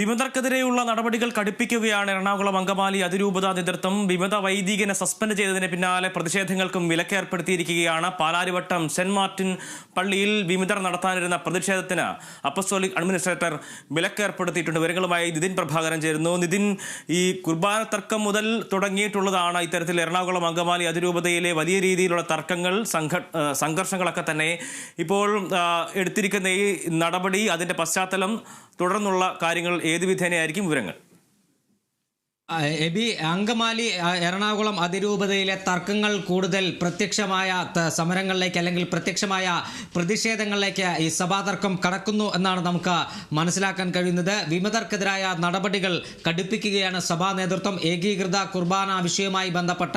വിമതർക്കെതിരെയുള്ള നടപടികൾ കടുപ്പിക്കുകയാണ് എറണാകുളം അങ്കമാലി അതിരൂപത നേതൃത്വം. വിമത വൈദികനെ സസ്പെൻഡ് ചെയ്തതിന് പിന്നാലെ പ്രതിഷേധങ്ങൾക്കും വിലക്കേർപ്പെടുത്തിയിരിക്കുകയാണ്. പാലാരിവട്ടം സെന്റ് മാർട്ടിൻ പള്ളിയിൽ വിമതർ നടത്താനിരുന്ന പ്രതിഷേധത്തിന് അപ്പസ്തോലിക് അഡ്മിനിസ്ട്രേറ്റർ വിലക്കേർപ്പെടുത്തിയിട്ടുണ്ട്. വിവരങ്ങളുമായി നിതിൻ പ്രഭാകരൻ ചേരുന്നു. നിതിൻ ഈ കുർബാന തർക്കം മുതൽ തുടങ്ങിയിട്ടുള്ളതാണ് ഇത്തരത്തിൽ എറണാകുളം അങ്കമാലി അതിരൂപതയിലെ വലിയ രീതിയിലുള്ള തർക്കങ്ങൾ സംഘ സംഘർഷങ്ങളൊക്കെ തന്നെ. ഇപ്പോൾ എടുത്തിരിക്കുന്ന ഈ നടപടി അതിന്റെ പശ്ചാത്തലം തുടർന്നുള്ള കാര്യങ്ങൾ ഏത് വിധേനയായിരിക്കും വിവരങ്ങൾ? എബി അങ്കമാലി എറണാകുളം അതിരൂപതയിലെ തർക്കങ്ങൾ കൂടുതൽ പ്രത്യക്ഷമായ സമരങ്ങളിലേക്ക് അല്ലെങ്കിൽ പ്രത്യക്ഷമായ പ്രതിഷേധങ്ങളിലേക്ക് ഈ സഭാതർക്കം കടക്കുന്നു എന്നാണ് നമുക്ക് മനസ്സിലാക്കാൻ കഴിയുന്നത്. വിമതർക്കെതിരായ നടപടികൾ കടുപ്പിക്കുകയാണ് സഭാ നേതൃത്വം. ഏകീകൃത കുർബാന വിഷയവുമായി ബന്ധപ്പെട്ട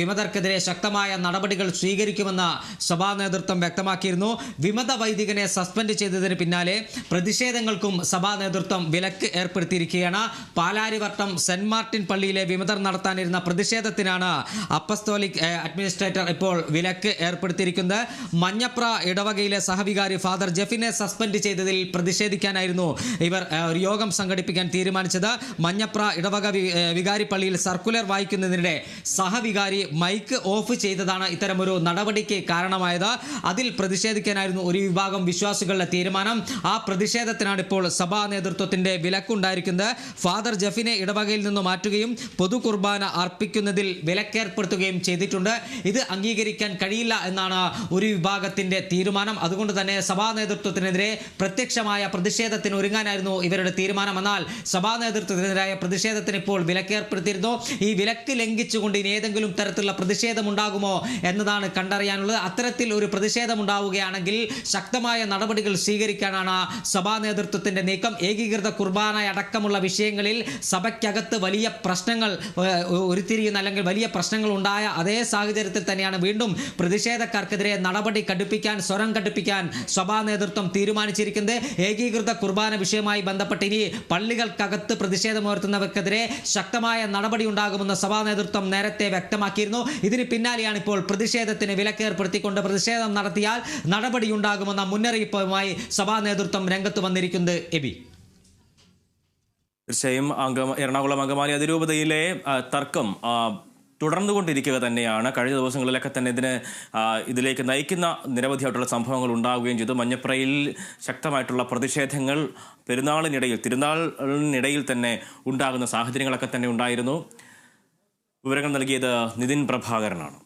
വിമതർക്കെതിരെ ശക്തമായ നടപടികൾ സ്വീകരിക്കുമെന്ന് സഭാ നേതൃത്വം വ്യക്തമാക്കിയിരുന്നു. വിമത വൈദികനെ സസ്പെൻഡ് ചെയ്തതിന് പിന്നാലെ പ്രതിഷേധങ്ങൾക്കും സഭാ നേതൃത്വം വിലക്ക് ഏർപ്പെടുത്തിയിരിക്കുകയാണ്. പാലാരിവട്ടം സെന്റ് മാർട്ടിൻ പള്ളിയിലെ വിമതർ നടത്താനിരുന്ന പ്രതിഷേധത്തിനാണ് അപ്പസ്തോലിക് അഡ്മിനിസ്ട്രേറ്റർ ഇപ്പോൾ വിലക്ക് ഏർപ്പെടുത്തിയിരിക്കുന്നത്. മഞ്ഞപ്ര ഇടവകയിലെ സഹവികാരി ഫാദർ ജെഫിനെ സസ്പെൻഡ് ചെയ്തതിൽ പ്രതിഷേധിക്കാനായിരുന്നു ഇവർ ഒരു യോഗം സംഘടിപ്പിക്കാൻ തീരുമാനിച്ചത്. മഞ്ഞപ്ര ഇടവക വികാരി പള്ളിയിൽ സർക്കുലർ വായിക്കുന്നതിനിടെ സഹവികാരി മൈക്ക് ഓഫ് ചെയ്തതാണ് ഇത്തരമൊരു നടപടിക്ക് കാരണമായത്. അതിൽ പ്രതിഷേധിക്കാനായിരുന്നു ഒരു വിഭാഗം വിശ്വാസികളുടെ തീരുമാനം. ആ പ്രതിഷേധത്തിനാണ് ഇപ്പോൾ സഭാ നേതൃത്വത്തിന്റെ വിലക്കുണ്ടായിരിക്കുന്നത്. ഫാദർ ജഫിനെ ഇടവകയിൽ നിന്ന് മാറ്റുകയും പൊതു കുർബാന അർപ്പിക്കുന്നതിൽ വിലക്കേർപ്പെടുത്തുകയും ചെയ്തിട്ടുണ്ട്. ഇത് അംഗീകരിക്കാൻ കഴിയില്ല എന്നാണ് ഒരു വിഭാഗത്തിന്റെ തീരുമാനം. അതുകൊണ്ട് തന്നെ സഭാ നേതൃത്വത്തിനെതിരെ പ്രത്യക്ഷമായ പ്രതിഷേധത്തിന് ഒരുങ്ങാനായിരുന്നു ഇവരുടെ തീരുമാനം. എന്നാൽ സഭാ നേതൃത്വത്തിനെതിരായ പ്രതിഷേധത്തിന് ഇപ്പോൾ വിലക്കേർപ്പെടുത്തിയിരുന്നു. ഈ വിലക്ക് ലംഘിച്ചുകൊണ്ട് ഇനി ഏതെങ്കിലും തരത്തിലുള്ള പ്രതിഷേധം ഉണ്ടാകുമോ എന്നതാണ് കണ്ടറിയാനുള്ളത്. അത്തരത്തിൽ ഒരു പ്രതിഷേധം ഉണ്ടാവുകയാണെങ്കിൽ ശക്തമായ നടപടികൾ സ്വീകരിക്കാനാണ് സഭാ നേതൃത്വത്തിന്റെ നീക്കം. ഏകീകൃത കുർബാന അടക്കമുള്ള വിഷയങ്ങളിൽ സഭയ്ക്കകത്ത് വലിയ പ്രശ്നങ്ങൾ ഉരുത്തിരിയുന്ന അല്ലെങ്കിൽ വലിയ പ്രശ്നങ്ങൾ ഉണ്ടായ അതേ സാഹചര്യത്തിൽ തന്നെയാണ് വീണ്ടും പ്രതിഷേധക്കാർക്കെതിരെ നടപടി കടുപ്പിക്കാൻ സ്വരം കടുപ്പിക്കാൻ സഭാ നേതൃത്വം തീരുമാനിച്ചിരിക്കുന്നത്. ഏകീകൃത കുർബാന വിഷയമായി ബന്ധപ്പെട്ട് ഇനി പള്ളികൾക്കകത്ത് പ്രതിഷേധമുയർത്തുന്നവർക്കെതിരെ ശക്തമായ നടപടി ഉണ്ടാകുമെന്ന് സഭാ നേതൃത്വം നേരത്തെ വ്യക്തമാക്കിയിരുന്നു. ഇതിന് പിന്നാലെയാണ് ഇപ്പോൾ പ്രതിഷേധത്തിന് വിലക്കേർപ്പെടുത്തിക്കൊണ്ട് പ്രതിഷേധം നടത്തിയാൽ നടപടിയുണ്ടാകുമെന്ന മുന്നറിയിപ്പുമായി സഭാ നേതൃത്വം രംഗത്ത് വന്നിരിക്കുന്നത് എബി. തീർച്ചയായും അങ്ക എറണാകുളം അങ്കമാലി അതിരൂപതയിലെ തർക്കം തുടർന്നു തുടർന്നുകൊണ്ടിരിക്കുക തന്നെയാണ്. കഴിഞ്ഞ ദിവസങ്ങളിലൊക്കെ തന്നെ ഇതിന് ഇതിലേക്ക് നയിക്കുന്ന നിരവധിയായിട്ടുള്ള സംഭവങ്ങൾ ഉണ്ടാവുകയും ചെയ്തു. മഞ്ഞപ്രയിൽ ശക്തമായിട്ടുള്ള പ്രതിഷേധങ്ങൾ പെരുന്നാളിനിടയിൽ തിരുനാളിനിടയിൽ തന്നെ ഉണ്ടാകുന്ന സാഹചര്യങ്ങളൊക്കെ തന്നെ ഉണ്ടായിരുന്നു. വിവരങ്ങൾ നൽകിയത് നിതിൻ പ്രഭാകരനാണ്.